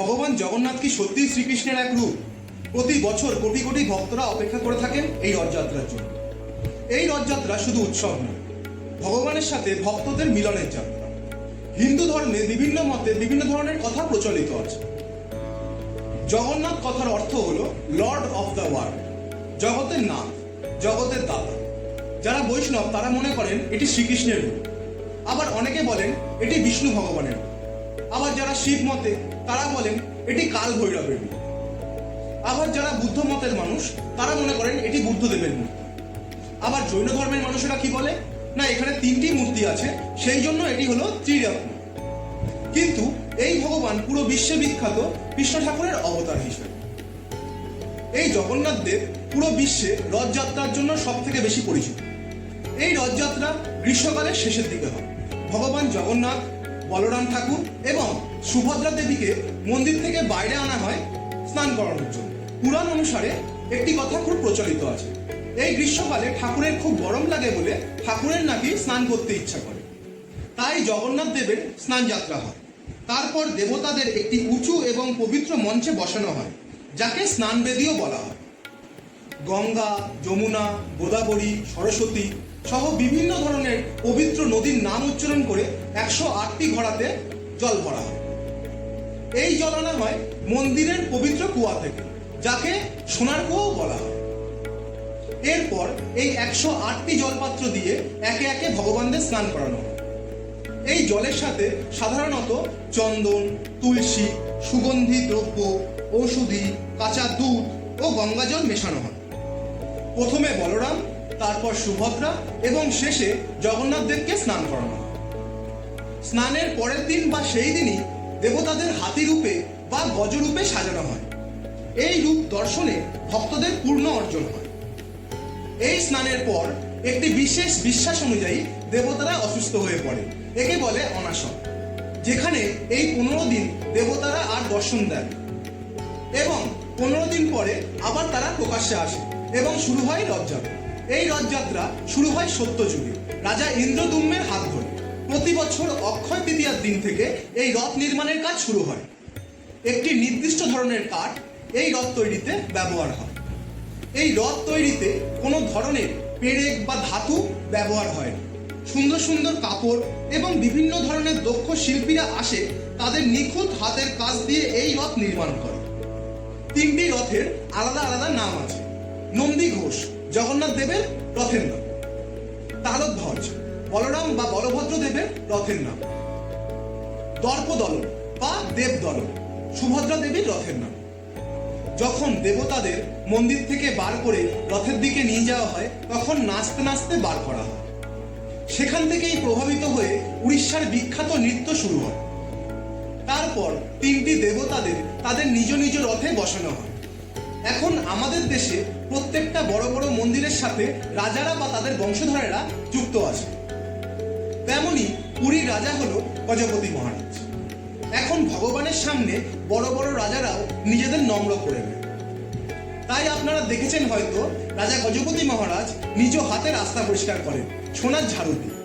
ভগবান জগন্নাথ কি সত্যিই শ্রীকৃষ্ণের এক রূপ? প্রতি বছর কোটি কোটি ভক্তরা অপেক্ষা করে থাকেন এই রথযাত্রার জন্য। এই রথযাত্রা শুধু উৎসব নয়, ভগবানের সাথে ভক্তদের মিলনের যাত্রা। হিন্দু ধর্মে বিভিন্ন মতে বিভিন্ন ধরনের কথা প্রচলিত আছে। জগন্নাথ কথার অর্থ হল লর্ড অফ দ্য ওয়ার্ল্ড, জগতের নাথ জগতের দাতা। যারা বৈষ্ণব তারা মনে করেন এটি শ্রীকৃষ্ণের রূপ। আবার অনেকে বলেন এটি বিষ্ণু ভগবানের রূপ। আবার যারা শিব মতে, তারা বলেন এটি কাল ভৈরবের রূপ আবার যারা বুদ্ধ মতের মানুষ, তারা মনে করেন এটি বুদ্ধদেবের মূর্তি। আবার জৈন ধর্মের মানুষেরা কি বলে? না, এখানে তিনটি মূর্তি আছে, সেই জন্য এটি হলো ত্রিরত্ন কিন্তু এই ভগবান পুরো বিশ্বে বিখ্যাত কৃষ্ণ ঠাকুরের অবতার হিসেবে। এই জগন্নাথ দেব পুরো বিশ্বে রথযাত্রার জন্য সব থেকে বেশি পরিচিত। এই রথযাত্রা গ্রীষ্মকালের শেষের দিকে হয়। ভগবান জগন্নাথ বলরাম ঠাকুর এবং সুভদ্রা দেবীকে মন্দির থেকে বাইরে আনা হয় স্নান করানোর জন্য। পুরাণ অনুসারে একটি কথা খুব প্রচলিত আছে। এই গ্রীষ্মকালে ঠাকুরের খুব গরম লাগে বলে ঠাকুরের নাকি স্নান করতে ইচ্ছা করে। তাই জগন্নাথ দেবের স্নান যাত্রা হয়। তারপর দেবতাদের একটি উঁচু এবং পবিত্র মঞ্চে বসানো হয়, যাকে স্নান বেদিও বলা হয়। গঙ্গা, যমুনা, গোদাবরী, সরস্বতী সহ বিভিন্ন ধরনের পবিত্র নদীর নাম উচ্চারণ করে একশো আটটি ঘোড়াতে জল ভরা হয়। এই জল আনা হয় মন্দিরের পবিত্র কুয়া থেকে, যাকে সোনার কুয়াও বলা হয়। এরপর এই একশো আটটি জলপাত্র দিয়ে একে একে ভগবানদের স্নান করানো হয়। এই জলের সাথে সাধারণত চন্দন, তুলসী, সুগন্ধি দ্রব্য, ঔষধি, কাঁচা দুধ ও গঙ্গাজল মেশানো হয়। প্রথমে বলরাম তারপর সুভদ্রা এবং শেষে জগন্নাথ দেবকে স্নান করানো। স্নানের পরের দিন বা সেই দিনই দেবতাদের হাতি রূপে বা গজরূপে সাজানো হয়। এই রূপ দর্শনে ভক্তদের পূর্ণ অর্জন হয়। এই স্নানের পর একটি বিশেষ বিশ্বাস অনুযায়ী দেবতারা অসুস্থ হয়ে পড়ে, একে বলে অনাশন যেখানে এই পনেরো দিন দেবতারা আর দর্শন দেন। এবং পনেরো দিন পরে আবার তারা প্রকাশ্যে আসে এবং শুরু হয় রথযাত্রা। এই রথযাত্রা শুরু হয় সত্যযুগে রাজা ইন্দ্রদুম্নের হাত ধরে। প্রতি বছর অক্ষয় তৃতীয়ার দিন থেকে এই রথ নির্মাণের কাজ শুরু হয়। একটি নির্দিষ্ট ধরনের কাঠ এই রথ তৈরিতে ব্যবহার হয়। এই রথ তৈরিতে কোনো ধরনের পেরেক বা ধাতু ব্যবহার হয় সুন্দর সুন্দর কাপড় এবং বিভিন্ন ধরনের দক্ষ শিল্পীরা আসে তাদের নিখুঁত হাতের কাজ দিয়ে এই রথ নির্মাণ করে। তিনটি রথের আলাদা আলাদা নাম আছে। নন্দী ঘোষ জগন্নাথ দেবের রথের নাম। তালধ্বজ বলরাম বা বলভদ্র দেবের রথের নাম। দর্পদলন বা দেবদলন, সুভদ্রা দেবীর রথের নাম। যখন দেবতাদের মন্দির থেকে বার করে রথের দিকে নিয়ে যাওয়া হয়, তখন নাচতে নাচতে বার করা হয়। সেখান থেকেই প্রভাবিত হয়ে উড়িষ্যার বিখ্যাত নৃত্য শুরু হয়। তারপর তিনটি দেবতাদের তাদের নিজ নিজ রথে বসানো হয়। এখন আমাদের দেশে প্রত্যেকটা বড় বড় মন্দিরের সাথে রাজারা বা তাদের বংশধরেরা যুক্ত আছে। তেমনি পুরীর রাজা হলো গজপতি মহারাজ। এখন ভগবানের সামনে বড় বড় রাজারাও নিজেদের নম্র করে নেয়। তাই আপনারা দেখেছেন হয়তো রাজা গজপতি মহারাজ নিজ হাতে রাস্তা পরিষ্কার করেন, সোনার ঝাড়ু দিয়ে।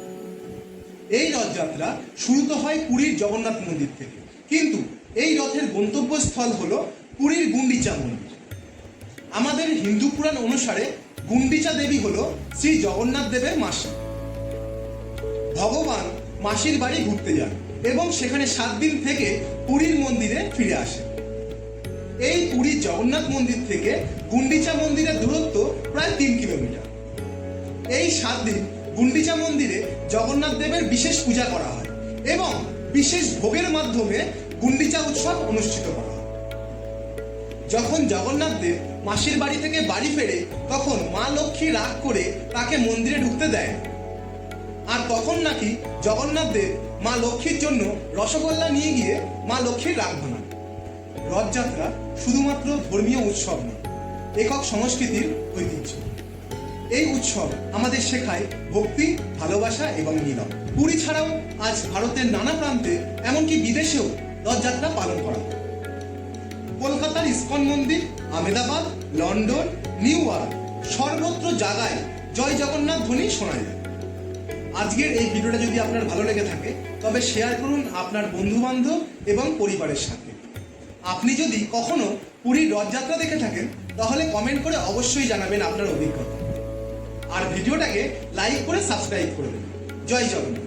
এই রথযাত্রা শুরু তো হয় পুরীর জগন্নাথ মন্দির থেকে। কিন্তু এই রথের গন্তব্যস্থল হলো পুরীর গুন্ডিচা মন্দির। আমাদের হিন্দু পুরাণ অনুসারে গুন্ডিচা দেবী হলো শ্রী জগন্নাথ দেবের মাসি। ভগবান মাসির বাড়ি ঘুরতে যান এবং সেখানে সাত দিন থেকে পুরীর মন্দিরে ফিরে আসে। এই পুরীর জগন্নাথ মন্দির থেকে গুন্ডিচা মন্দিরের দূরত্ব প্রায় তিন কিলোমিটার। এই সাত দিন গুন্ডিচা মন্দিরে জগন্নাথ দেবের বিশেষ পূজা করা হয় এবং বিশেষ ভোগের মাধ্যমে গুন্ডিচা উৎসব অনুষ্ঠিত করা হয়। যখন জগন্নাথ দেব মাসির বাড়ি থেকে বাড়ি ফেরে তখন মা লক্ষ্মী রাগ করে তাকে মন্দিরে ঢুকতে দেয়। আর তখন নাকি জগন্নাথ দেব মা লক্ষ্মীর জন্য রসগোল্লা নিয়ে গিয়ে মা লক্ষ্মীর রাগ ভাঙান রথযাত্রা শুধুমাত্র ধর্মীয় উৎসব নয়, একক সংস্কৃতির ঐতিহ্য। এই উৎসব আমাদের শেখায় ভক্তি, ভালোবাসা এবং মিলন। পুরী ছাড়াও আজ ভারতের নানা প্রান্তে, এমনকি বিদেশেও রথযাত্রা পালন করা হয়। কলকাতার ইস্কন মন্দির আমেদাবাদ লন্ডন, নিউ ইয়র্ক, সর্বত্র জায়গায় জয় জগন্নাথ ধ্বনি শোনা যায়। আজকের এই ভিডিওটা যদি আপনার ভালো লেগে থাকে, তবে শেয়ার করুন আপনার বন্ধু বান্ধব এবং পরিবারের সাথে। আপনি যদি কখনো পুরীর রথযাত্রা দেখে থাকেন, তাহলে কমেন্ট করে অবশ্যই জানাবেন আপনার অভিজ্ঞতা। আর ভিডিওটাকে লাইক করে সাবস্ক্রাইব করে দেবেন। জয় জগন্নাথ।